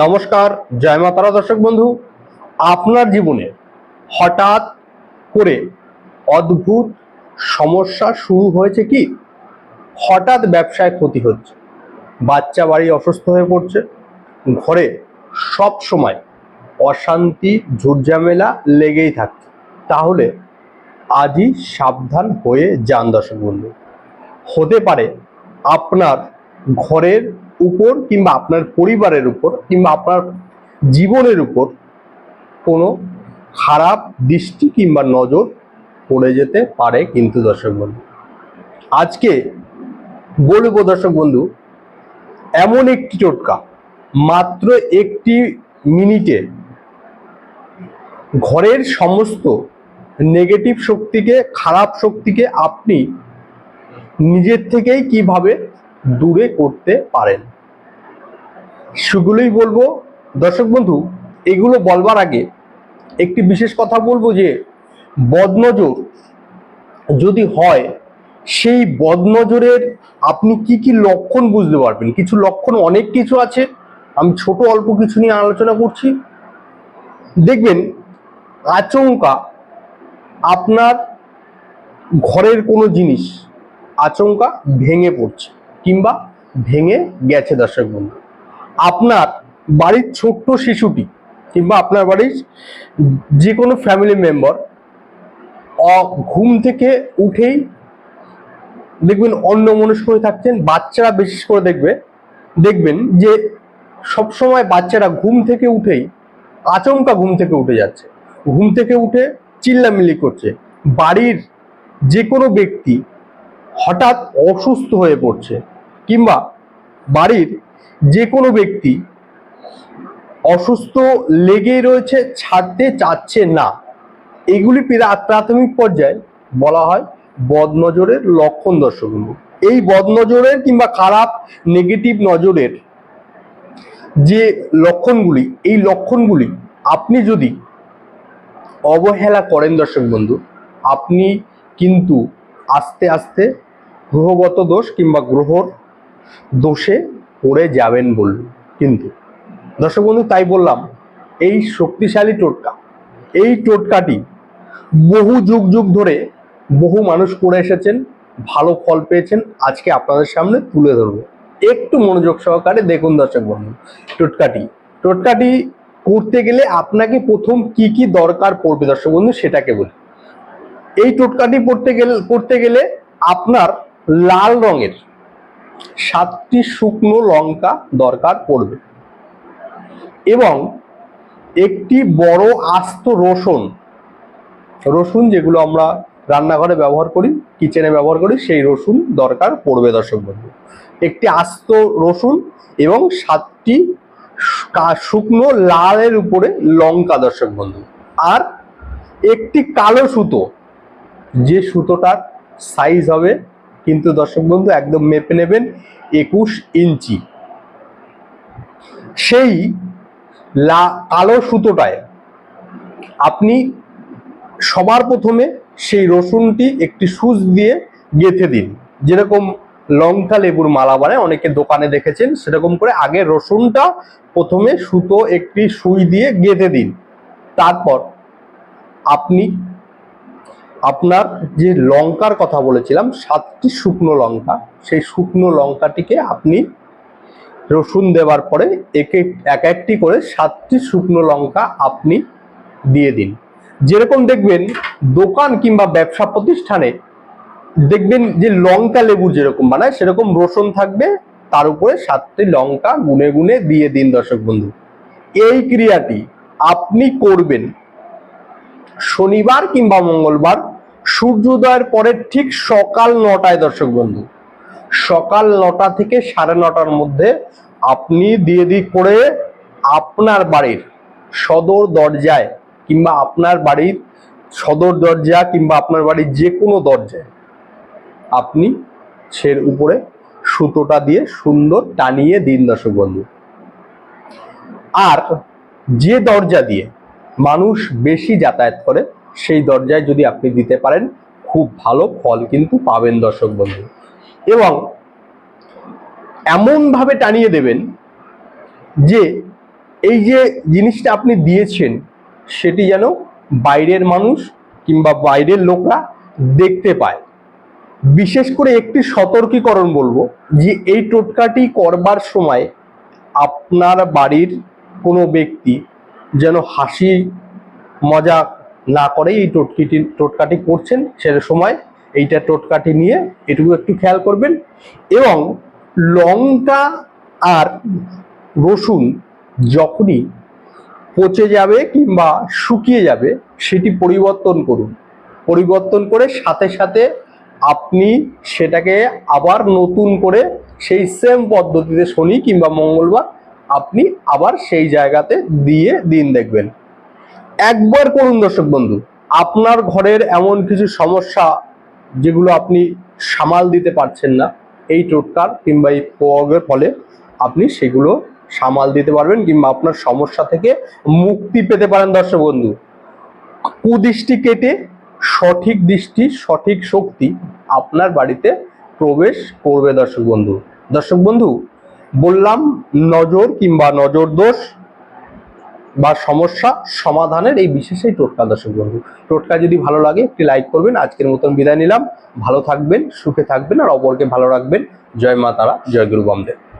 নমস্কার, জয় মাতারা দর্শক বন্ধু। আপনার জীবনে হঠাৎ করে অদ্ভুত সমস্যা শুরু হয়েছে কি? হঠাৎ ব্যবসায় ক্ষতি হচ্ছে, বাচ্চা বাড়ি অসুস্থ হয়ে পড়ছে, ঘরে সব সময় অশান্তি, ঝুটঝামেলা লেগেই থাকছে তাহলে আজই সাবধান হয়ে যান দর্শক বন্ধু। হতে পারে আপনার ঘরের উপর কিংবা আপনার পরিবারের উপর কিংবা আপনার জীবনের উপর কোনো খারাপ দৃষ্টি কিংবা নজর পড়ে যেতে পারে কিন্তু দর্শক বন্ধু। আজকে বলব দর্শক বন্ধু, এমন একটি টোটকা, মাত্র একটি মিনিটে ঘরের সমস্ত নেগেটিভ শক্তিকে, খারাপ শক্তিকে আপনি নিজের থেকেই কীভাবে দূরে করতে পারেন। সেগুলোই বলব, দর্শক বন্ধু, এগুলো বলবার আগে একটি বিশেষ কথা বলব যে, বদনজর যদি হয়, সেই বদনজরের আপনি কি কি লক্ষণ বুঝতে পারবেন? কিছু লক্ষণ অনেক কিছু আছে, আমি ছোট অল্প কিছু নিয়ে আলোচনা করছি। দেখবেন, আচমকা আপনার ঘরের কোনো জিনিস, আচমকা ভেঙে পড়ছে। কিংবা ভেঙে গেছে দর্শক বন্ধু। আপনার বাড়ির ছোট্ট শিশুটি কিংবা আপনার বাড়ির যে কোনো ফ্যামিলি মেম্বার ঘুম থেকে উঠেই দেখবেন অন্য মনস্ক হয়ে থাকছেন, বাচ্চারা বিশেষ করে দেখবে, দেখবেন যে সবসময় বাচ্চারা ঘুম থেকে উঠেই আচমকা ঘুম থেকে উঠে যাচ্ছে। ঘুম থেকে উঠে চিল্লামিল্লি করছে। বাড়ির যে কোনো ব্যক্তি হঠাৎ অসুস্থ হয়ে পড়ছে। কিংবা বাড়ির যে কোনো ব্যক্তি অসুস্থ লেগেই রয়েছে, ছাড়তে চাচ্ছে না। এগুলি প্রা- প্রাথমিক পর্যায়ে বলা হয় বদনজরের লক্ষণ দর্শকগন্ধু এই বদনজরের কিংবা খারাপ নেগেটিভ নজরের যে লক্ষণগুলি, এই লক্ষণগুলি আপনি যদি অবহেলা করেন দর্শক বন্ধু আপনি কিন্তু আস্তে আস্তে গ্রহগত দোষ কিংবা গ্রহর দোষে পড়ে যাবেন বলুন কিন্তু। দর্শক বন্ধু, তাই বললাম, এই শক্তিশালী টোটকা, এই টোটকাটি বহু যুগ যুগ ধরে বহু মানুষ করে এসেছেন, ভালো ফল পেয়েছেন। আজকে আপনাদের সামনে তুলে ধরবো। একটু মনোযোগ সহকারে দেখুন দর্শক বন্ধু, টোটকাটি। টোটকাটি করতে গেলে আপনাকে প্রথম কি কি দরকার পড়বে দর্শক বন্ধু, সেটাকে বলি। এই টোটকাটি পড়তে গেলে করতে গেলে আপনার লাল রঙের সাতটি শুকনো লঙ্কা দরকার পড়বে। এবং একটি বড় আস্ত রসুন রসুন যেগুলো আমরা রান্নাঘরে ব্যবহার করি, কিচেনে ব্যবহার করি, সেই রসুন দরকার পড়বে দর্শক বন্ধু। একটি আস্ত রসুন এবং সাতটি শুকনো লালের উপরে লঙ্কা দর্শক বন্ধু। আর একটি কালো সুতো, যে সুতোটার সাইজ হবে কিন্তু দর্শক বন্ধু, একদম মেপে নেবেন, একুশ ইঞ্চি। সেই লা, কালো সুতোটায় আপনি সবার প্রথমে সেই রসুনটি একটি সুচ দিয়ে গেঁথে দিন। যেরকম লঙ্কা লেবুর মালা বানায় অনেকে দোকানে দেখেছেন, সেরকম করে আগে রসুনটা প্রথমে সুতো একটি সুই দিয়ে গেঁথে দিন। তারপর আপনি আপনার যে লঙ্কার কথা বলেছিলাম, সাতটি শুকনো লঙ্কা, সেই শুকনো লঙ্কাটিকে আপনি রসুন দেওয়ার পরে একে, এক একটি করে সাতটি শুকনো লঙ্কা আপনি দিয়ে দিন। যেরকম দেখবেন, দোকান কিংবা ব্যবসা প্রতিষ্ঠানে দেখবেন যে লঙ্কা লেবু যেরকম বানায়, সেরকম রসুন থাকবে, তার উপরে সাতটি লঙ্কা গুনে গুনে দিয়ে দিন দর্শক বন্ধু। এই ক্রিয়াটি আপনি করবেন শনিবার কিংবা মঙ্গলবার সূর্যোদয়ের পরে ঠিক সকাল নটায়, দর্শক বন্ধু। সকাল নটা থেকে সাড়ে নটার মধ্যে আপনি দিয়ে দিক করে আপনার বাড়ির সদর দরজায় কিংবা আপনার বাড়ির সদর দরজা কিংবা আপনার বাড়ির যে কোনো দরজায় আপনি সের উপরে সুতোটা দিয়ে সুন্দর টানিয়ে দিন, দর্শক বন্ধু। আর যে দরজা দিয়ে মানুষ বেশি যাতায়াত করে সেই দরজায় যদি আপনি দিতে পারেন, খুব ভালো ফল কিন্তু পাবেন দর্শক বন্ধু। এবং এমনভাবে টানিয়ে দেবেন যে এই যে জিনিসটা আপনি দিয়েছেন, সেটি যেন বাইরের মানুষ কিংবা বাইরের লোকরা দেখতে পায়। বিশেষ করে একটি সতর্কীকরণ বলব যে এই টোটকাটি করবার সময় আপনার বাড়ির কোনো ব্যক্তি যেন হাসি মজা না করেই এই টোটকিটি টোটকাটি করছেন, সে সময় এইটা টোটকাটি নিয়ে এটুকু একটু খেয়াল করবেন। এবং লঙ্কা আর রসুন যখনই পচে যাবে কিংবা শুকিয়ে যাবে, সেটি পরিবর্তন করুন। পরিবর্তন করে সাথে সাথে আপনি সেটাকে আবার নতুন করে সেই সেম পদ্ধতিতে শনি কিংবা মঙ্গলবার আপনি আবার সেই জায়গাতে দিয়ে দিন দেখবেন। একবার করুন দর্শক বন্ধু, আপনার ঘরের এমন কিছু সমস্যা যেগুলো আপনি সামাল দিতে পারছেন না, এই টোটকার কিংবা এই প্রয়োগের ফলে আপনি সেগুলো সামাল দিতে পারবেন কিংবা আপনার সমস্যা থেকে মুক্তি পেতে পারেন দর্শক বন্ধু। কুদৃষ্টি কেটে সঠিক দৃষ্টি, সঠিক শক্তি আপনার বাড়িতে প্রবেশ করবে দর্শক বন্ধু। দর্শক বন্ধু, বললাম নজর কিংবা নজর দোষ বা সমস্যা সমাধানের এই বিশেষ এই টোটকা দর্শক বন্ধু। টোটকা যদি ভালো লাগে একটি লাইক করবেন, আজকের মতন বিদায় নিলাম। ভালো থাকবেন, সুখে থাকবেন আর অপরকে ভালো রাখবেন। জয় মা তারা, জয় গুরু বামদেব।